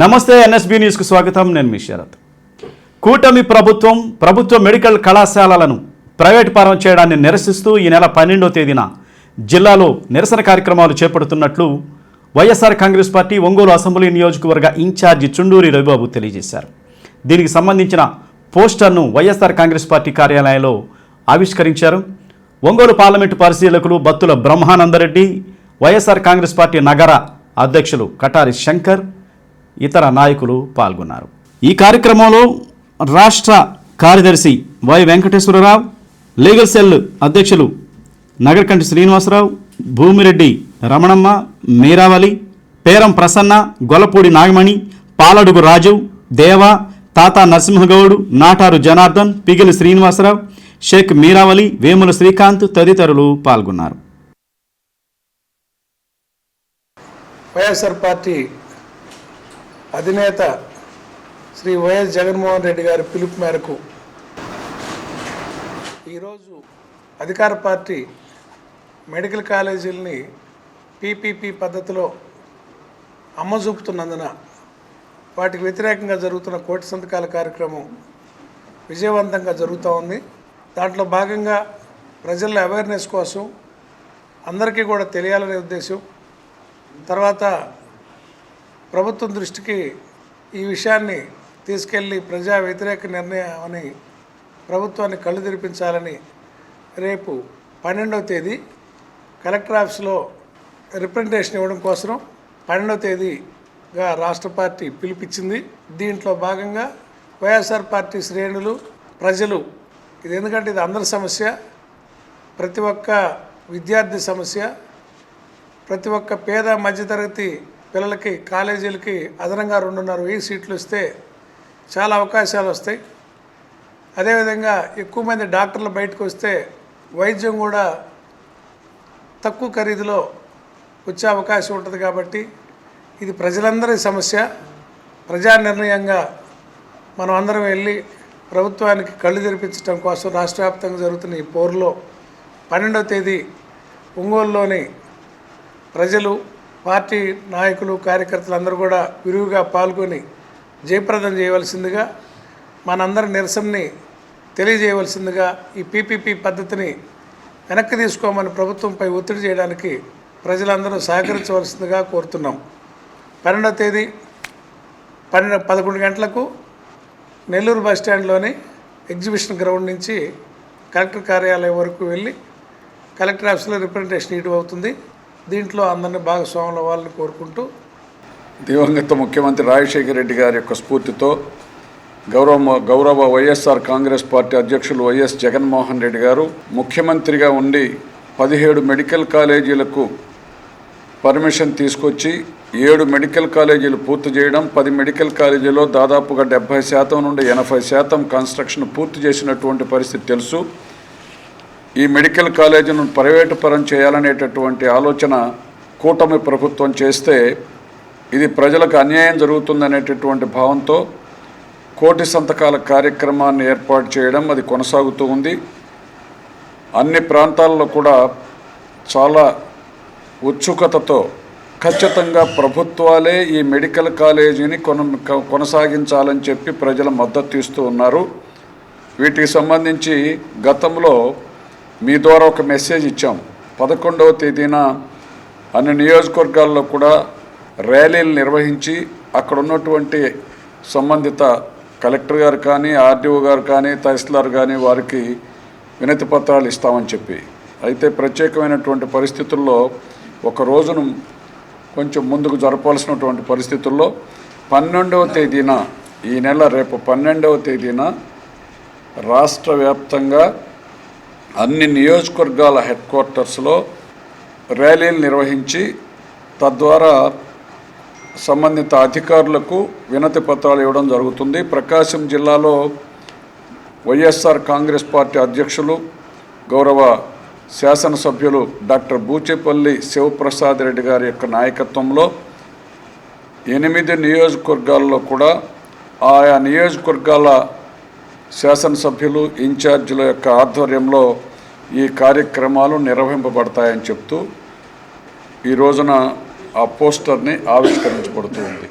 నమస్తే ఎన్ఎస్బి న్యూస్కు స్వాగతం. నేను మీ శరత్. కూటమి ప్రభుత్వం ప్రభుత్వ మెడికల్ కళాశాలలను ప్రైవేట్ పరం చేయడాన్ని నిరసిస్తూ ఈ నెల పన్నెండో తేదీన జిల్లాలో నిరసన కార్యక్రమాలు చేపడుతున్నట్లు వైఎస్ఆర్ కాంగ్రెస్ పార్టీ ఒంగోలు అసెంబ్లీ నియోజకవర్గ ఇన్ఛార్జి చుండూరి రవిబాబు తెలియజేశారు. దీనికి సంబంధించిన పోస్టర్ను వైఎస్ఆర్ కాంగ్రెస్ పార్టీ కార్యాలయంలో ఆవిష్కరించారు. ఒంగోలు పార్లమెంటు పరిశీలకులు బత్తుల బ్రహ్మానందరెడ్డి వైఎస్ఆర్ కాంగ్రెస్ పార్టీ నగర అధ్యక్షులు కటారి శంకర్ ఇతర నాయకులు పాల్గొన్నారు. ఈ కార్యక్రమంలో రాష్ట్ర కార్యదర్శి వై వెంకటేశ్వరరావు లీగల్ సెల్ అధ్యక్షులు నగరకంటి శ్రీనివాసరావు భూమిరెడ్డి రమణమ్మ మీరావళి పేరం ప్రసన్న గొల్లపూడి నాగమణి పాలడుగు రాజు దేవ తాత నరసింహగౌడు నాటారు జనార్దన్ పిగిలి శ్రీనివాసరావు షేక్ మీరావళి వేముల శ్రీకాంత్ తదితరులు పాల్గొన్నారు. వైఎస్ఆర్ పార్టీ అధినేత శ్రీ వైఎస్ జగన్మోహన్ రెడ్డి గారి పిలుపు మేరకు ఈరోజు అధికార పార్టీ మెడికల్ కాలేజీలని పీపీపీ పద్ధతిలో అమ్మజూపుతున్నందున వాటికి వ్యతిరేకంగా జరుగుతున్న కోటి సంతకాల కార్యక్రమం విజయవంతంగా జరుగుతూ ఉంది. దాంట్లో భాగంగా ప్రజల అవేర్నెస్ కోసం అందరికీ కూడా తెలియాలనే ఉద్దేశం. తర్వాత ప్రభుత్వం దృష్టికి ఈ విషయాన్ని తీసుకెళ్ళి ప్రజా వ్యతిరేక నిర్ణయం అని ప్రభుత్వాన్ని కళ్ళు తెరిపించాలని రేపు పన్నెండవ తేదీ కలెక్టర్ ఆఫీస్లో రిప్రజెంటేషన్ ఇవ్వడం కోసం పన్నెండవ తేదీగా రాష్ట్ర పార్టీ పిలిపించింది. దీంట్లో భాగంగా వైఎస్ఆర్ పార్టీ శ్రేణులు ప్రజలు ఇది ఎందుకంటే ఇది అందరి సమస్య ప్రతి ఒక్క విద్యార్థి సమస్య ప్రతి ఒక్క పేద మధ్యతరగతి పిల్లలకి కాలేజీలకి అదనంగా రెండున్నర వెయ్యి సీట్లు ఇస్తే చాలా అవకాశాలు వస్తాయి. అదేవిధంగా ఎక్కువ మంది డాక్టర్లు బయటకు వస్తే వైద్యం కూడా తక్కువ ఖరీదులో వచ్చే అవకాశం ఉంటుంది కాబట్టి ఇది ప్రజలందరి సమస్య. ప్రజా నిర్ణయంగా మనం అందరం వెళ్ళి ప్రభుత్వానికి కళ్ళు తెరిపించడం కోసం రాష్ట్ర వ్యాప్తంగా జరుగుతున్న ఈ పోరులో పన్నెండవ తేదీ ఒంగోలులోని ప్రజలు పార్టీ నాయకులు కార్యకర్తలు అందరూ కూడా విరివిగా పాల్గొని జయప్రదం చేయవలసిందిగా మనందరి నిరసనని తెలియజేయవలసిందిగా ఈ పీపీపీ పద్ధతిని వెనక్కి తీసుకోమని ప్రభుత్వంపై ఒత్తిడి చేయడానికి ప్రజలందరూ సహకరించవలసిందిగా కోరుతున్నాం. పన్నెండవ తేదీ పన్నెండు పదకొండు గంటలకు నెల్లూరు బస్ స్టాండ్లోని ఎగ్జిబిషన్ గ్రౌండ్ నుంచి కలెక్టర్ కార్యాలయం వరకు వెళ్ళి కలెక్టర్ ఆఫీస్లో రిప్రజెంటేషన్ ఇటు అవుతుంది. దీంట్లో అందరినీ భాగస్వాములు అవ్వాలని కోరుకుంటూ దివంగత ముఖ్యమంత్రి రాజశేఖర రెడ్డి గారి యొక్క స్ఫూర్తితో గౌరవ గౌరవ వైఎస్ఆర్ కాంగ్రెస్ పార్టీ అధ్యక్షులు వైఎస్ జగన్మోహన్ రెడ్డి గారు ముఖ్యమంత్రిగా ఉండి పదిహేడు మెడికల్ కాలేజీలకు పర్మిషన్ తీసుకొచ్చి ఏడు మెడికల్ కాలేజీలు పూర్తి చేయడం పది మెడికల్ కాలేజీలో దాదాపుగా డెబ్బై శాతం నుండి ఎనభై శాతం కన్స్ట్రక్షన్ పూర్తి చేసినటువంటి పరిస్థితి తెలుసు. ఈ మెడికల్ కాలేజీను ప్రైవేటు పరం చేయాలనేటటువంటి ఆలోచన కూటమి ప్రభుత్వం చేస్తే ఇది ప్రజలకు అన్యాయం జరుగుతుందనేటటువంటి భావంతో కోటి సంతకాల కార్యక్రమాన్ని ఏర్పాటు చేయడం అది కొనసాగుతూ ఉంది. అన్ని ప్రాంతాల్లో కూడా చాలా ఉత్సుకతతో ఖచ్చితంగా ప్రభుత్వాలే ఈ మెడికల్ కాలేజీని కొన కొనసాగించాలని చెప్పి ప్రజల మద్దతు ఇస్తూ ఉన్నారు. వీటికి సంబంధించి గతంలో మీ ద్వారా ఒక మెసేజ్ ఇచ్చాం. పదకొండవ తేదీన అన్ని నియోజకవర్గాల్లో కూడా ర్యాలీలు నిర్వహించి అక్కడ ఉన్నటువంటి సంబంధిత కలెక్టర్ గారు కానీ ఆర్డీఓ గారు కానీ తహసీల్దార్ కానీ వారికి వినతి పత్రాలు ఇస్తామని చెప్పి. అయితే ప్రత్యేకమైనటువంటి పరిస్థితుల్లో ఒక రోజును కొంచెం ముందుకు జరపాల్సినటువంటి పరిస్థితుల్లో పన్నెండవ తేదీన ఈ నెల రేపు పన్నెండవ తేదీన రాష్ట్ర వ్యాప్తంగా అన్ని నియోజకవర్గాల హెడ్ క్వార్టర్స్లో ర్యాలీలు నిర్వహించి తద్వారా సంబంధిత అధికారులకు వినతి పత్రాలు ఇవ్వడం జరుగుతుంది. ప్రకాశం జిల్లాలో వైఎస్ఆర్ కాంగ్రెస్ పార్టీ అధ్యక్షులు గౌరవ శాసనసభ్యులు డాక్టర్ బూచేపల్లి శివప్రసాద్ రెడ్డి గారి యొక్క నాయకత్వంలో ఎనిమిది నియోజకవర్గాల్లో కూడా ఆయా నియోజకవర్గాల శాసనసభ్యులు ఇన్ఛార్జీల యొక్క ఆధ్వర్యంలో ఈ కార్యక్రమాలు నిర్వహింపబడతాయని చెప్తూ ఈ రోజున ఆ పోస్టర్ని ఆవిష్కరించబడుతూ ఉంది.